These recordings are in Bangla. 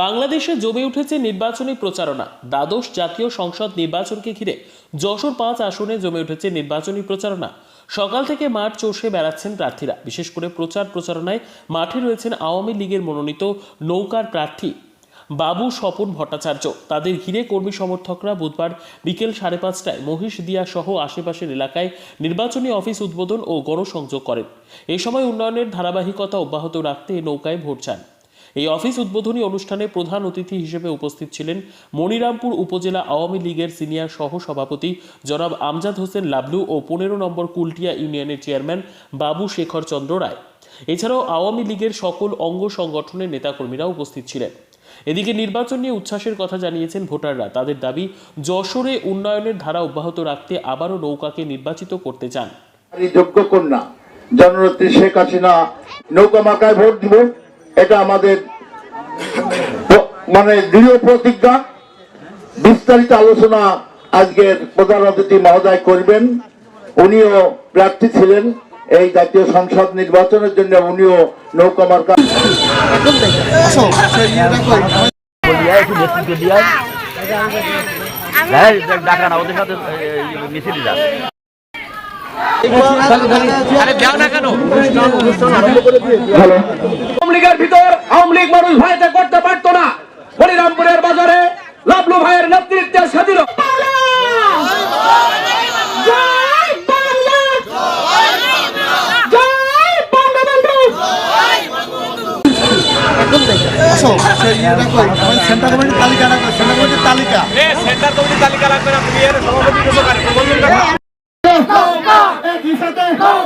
বাংলাদেশে জমে উঠেছে নির্বাচনী প্রচারণা। দ্বাদশ জাতীয় সংসদ নির্বাচনকে ঘিরে যশোর পাঁচ আসনে জমে উঠেছে নির্বাচনী প্রচারণা। সকাল থেকে মাঠ চষে বেড়াচ্ছেন প্রার্থীরা। বিশেষ করে প্রচার প্রচারণায় মাঠে রয়েছেন আওয়ামী লীগের মনোনীত নৌকার প্রার্থী বাবু স্বপন ভট্টাচার্য। তাদের ঘিরে কর্মী সমর্থকরা বুধবার বিকেল সাড়ে পাঁচটায় মহিষদিয়া সহ আশেপাশের এলাকায় নির্বাচনী অফিস উদ্বোধন ও গণসংযোগ করেন। এ সময় উন্নয়নের ধারাবাহিকতা অব্যাহত রাখতে নৌকায় ভোট চান। এই অফিস উদ্বোধনী অনুষ্ঠানে প্রধান অতিথি হিসেবে উপস্থিত ছিলেন মনিরামপুর উপজেলা আওয়ামী লীগের সিনিয়র সহ সভাপতি জনাব আমজাদ হোসেন লাবলু ও পনেরো নম্বর কুলটিয়া ইউনিয়নের চেয়ারম্যান বাবু শেখর চন্দ্র রায়। এছাড়াও আওয়ামী লীগের সকল অঙ্গ সংগঠনের নেতাকর্মীরা উপস্থিত ছিলেন। এদিকে নির্বাচন নিয়ে উচ্ছ্বাসের কথা জানিয়েছেন ভোটাররা। তাদের দাবি, যশোরে উন্নয়নের ধারা অব্যাহত রাখতে আবারও নৌকাকে নির্বাচিত করতে চান। যোগ্য কন্যা, জননেত্রী শেখ হাসিনা, নৌকা মার্কায় ভোট দিব। এটা আমাদের মানে দৃঢ় প্রতিজ্ঞা। বিস্তারিত আলোচনা আজকের প্রধান অতিথি মহোদয় করবেন। উনিও প্রার্থী ছিলেন এই জাতীয় সংসদ নির্বাচনের জন্য উনিও নৌকা মার্কা বলিয়া একটু নেতৃত্ব দিয়া। ডাকা না ওদের সাথে মিছিল যান আওয়ামী ভিতর আওয়ামী লীগ মানুষ ভাইতে করতে পারতো না। হরিরামপুরের বাজারে লাভলু ভাইয়ের নেতৃত্বে স্বাধীন সেন্টার কমিটির তালিকা রাখো সেন্টার কমিটির তালিকা সেন্টার তালিকা রাখবেন আপনি এর সভাপতি উপকারী বলুন না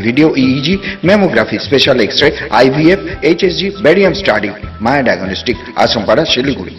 video EEG mammography special X ray IVF HSG barium study Maya diagnostic Ashrampara Siliguri